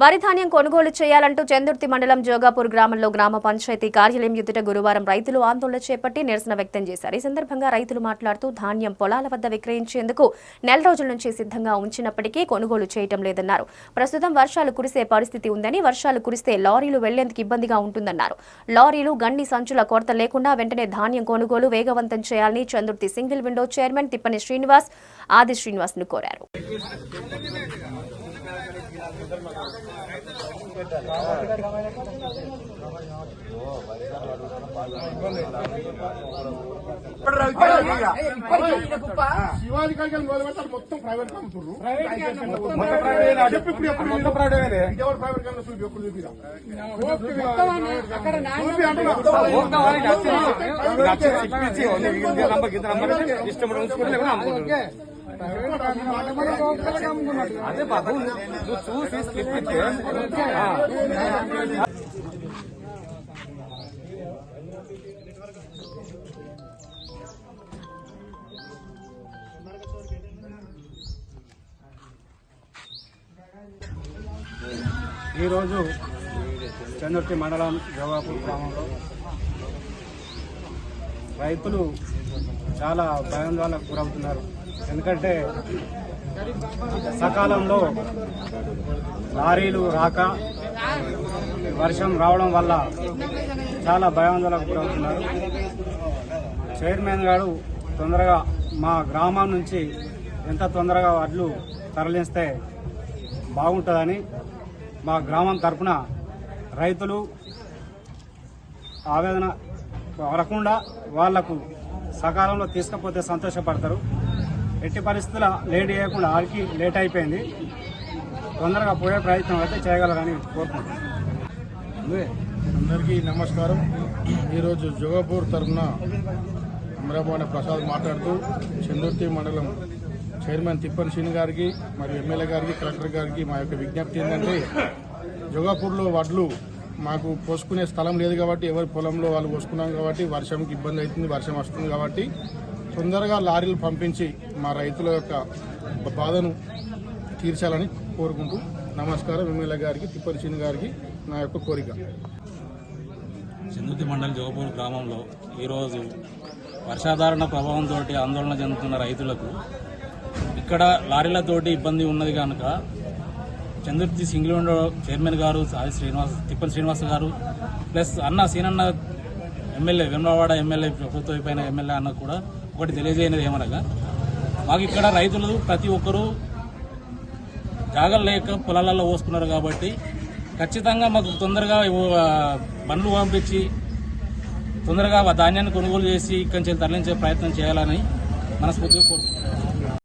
వరి ధాన్యం కొనుగోలు చేయాలంటూ చందుర్తి మండలం జోగాపూర్ గ్రామంలో గ్రామ పంచాయతీ కార్యాలయం ఎదుట గురువారం రైతులు ఆందోళన చేపట్టి నిరసన వ్యక్తం చేశారు. ఈ సందర్భంగా రైతులు మాట్లాడుతూ ధాన్యం పొలాల వద్ద విక్రయించేందుకు నెల రోజుల నుంచి సిద్ధంగా ఉంచినప్పటికీ కొనుగోలు చేయటం లేదన్నారు. ప్రస్తుతం వర్షాలు కురిసే పరిస్థితి ఉందని వర్షాలు కురిస్తే లారీలు వెళ్ళేందుకు ఇబ్బందిగా ఉంటుందన్నారు. లారీలు గండి సంచుల కొరత లేకుండా వెంటనే ధాన్యం కొనుగోలు వేగవంతం చేయాలని Chandurthi single window chairman Thippani Srinivas Adi శ్రీనివాస్ను కోరారు. శివాజీ కాడికి మొదలు పెడతారు మొత్తం ప్రైవేట్ అమ్ముతుర్రు చెప్పు ఇప్పుడు ఎప్పుడు మొత్తం ఎవరు ప్రైవేట్ కంపెనీ చూపి ఎప్పుడు చూపిరా? ఇష్టం అదే బాబు నువ్వు చూసి స్లిప్ ఇస్తే ఈరోజు చందుర్తి మండలం జవాపూర్ గ్రామంలో రైతులు చాలా భయాందోళనకు గురవుతున్నారు. ఎందుకంటే సకాలంలో లారీలు రాక వర్షం రావడం వల్ల చాలా భయాందోళనకు గురవుతున్నారు. చైర్మన్ గారు తొందరగా మా గ్రామం నుంచి ఎంత తొందరగా వడ్లు తరలిస్తే బాగుంటుందని మా గ్రామం తరఫున రైతులు ఆవేదన పడకుండా వాళ్ళకు సకాలంలో తీసుకపోతే సంతోషపడతారు. ఎట్టి పరిస్థితుల లేట్ చేయకుండా ఆడికి లేట్ అయిపోయింది. తొందరగా పోయే ప్రయత్నం అయితే చేయగలరని కోరుకుంటున్నాను అందరికీ నమస్కారం. ఈరోజు జోగపూర్ తరఫున అమరాబాణ ప్రసాద్ మాట్లాడుతూ చందుర్తి మండలం చైర్మన్ తిప్పన్ శ్రీని గారికి మరియు ఎమ్మెల్యే గారికి కలెక్టర్ గారికి మా యొక్క విజ్ఞప్తి ఏంటంటే జోగాపూర్లో వడ్లు మాకు పోసుకునే స్థలం లేదు కాబట్టి ఎవరి పొలంలో వాళ్ళు పోసుకున్నాం కాబట్టి వర్షంకి ఇబ్బంది అవుతుంది వర్షం వస్తుంది కాబట్టి తొందరగా లారీలు పంపించి మా రైతుల యొక్క బాధను తీర్చాలని కోరుకుంటూ నమస్కారం. ఎమ్మెల్యే గారికి తిప్పరిచిన గారికి నా యొక్క కోరిక. చిందుతి మండలి జోగపూర్ గ్రామంలో ఈరోజు వర్షాధారణ ప్రభావంతో ఆందోళన చెందుతున్న రైతులకు ఇక్కడ లారీలతోటి ఇబ్బంది ఉన్నది కనుక చందుర్తి సింగిల్ చైర్మన్ గారు సాయి శ్రీనివాస్ తిప్పని శ్రీనివాస్ గారు ప్లస్ అన్న సీనన్న ఎమ్మెల్యే వెమ్లవాడ ఎమ్మెల్యే ప్రభుత్వ పైన ఎమ్మెల్యే అన్న కూడా ఒకటి తెలియజేయనిది ఏమనగా మాకు ఇక్కడ రైతులు ప్రతి ఒక్కరూ జాగలు లేక పొలాలలో పోసుకున్నారు కాబట్టి ఖచ్చితంగా మాకు తొందరగా ఆ, బండ్లు పంపించి తొందరగా ఆ ధాన్యాన్ని కొనుగోలు చేసి ఇక్కడి నుంచి తరలించే ప్రయత్నం చేయాలని మనస్ఫూర్తిగా కోరుకుంటున్నాం.